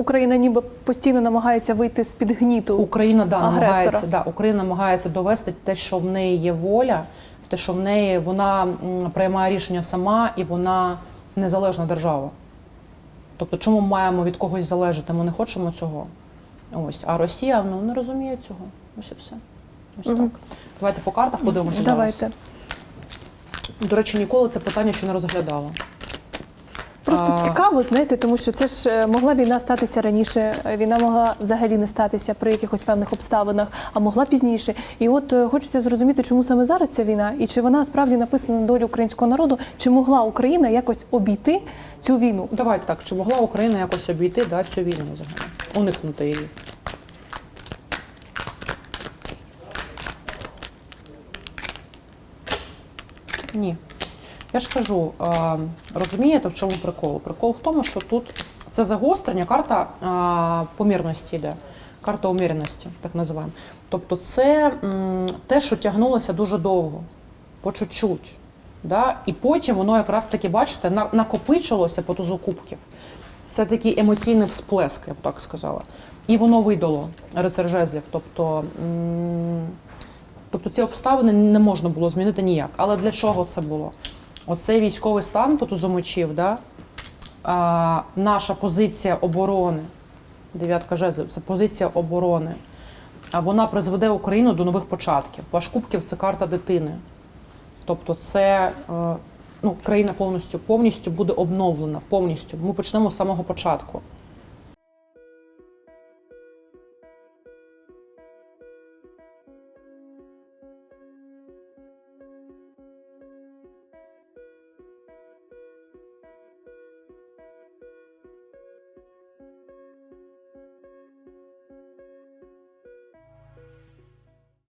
Україна ніби постійно намагається вийти з під гніту. Україна да, агресора. намагається, да, Україна намагається довести те, що в неї є воля, в те, що в неї вона приймає рішення сама і вона незалежна держава. Тобто, чому ми маємо від когось залежати? Ми не хочемо цього. Ось. А Росія ну, не розуміє цього. Ось і все. Ось Мгм. так. Давайте по картах подивимося. Давайте. Зараз. До речі, ніколи це питання ще не розглядала. Просто цікаво, знаєте, тому що це ж е, могла війна статися раніше. е, Війна могла взагалі не статися при якихось певних обставинах, а могла пізніше. І от е, хочеться зрозуміти, чому саме зараз ця війна, і чи вона справді написана на долю українського народу, чи могла Україна якось обійти цю війну? Давайте так, чи могла Україна якось обійти да, цю війну взагалі? Уникнути її? Ні. Я ж кажу, е, розумієте, в чому прикол? Прикол в тому, що тут це загострення, карта е, помірності йде, карта уміреності, так називаємо. Тобто це те, що тягнулося дуже довго, по чуть-чуть. Да? І потім воно якраз таки, бачите, накопичилося по тузу кубків. Це такий емоційний всплеск, я б так сказала. І воно видало жезлів. Тобто, тобто ці обставини не можна було змінити ніяк. Але для чого це було? Оцей військовий стан потузомочів, да? а, наша позиція оборони, дев'ятка жезлів, це позиція оборони. А вона призведе Україну до нових початків. Паш кубків це карта дитини. Тобто, це е, ну, країна повністю повністю буде обновлена. Повністю. Ми почнемо з самого початку.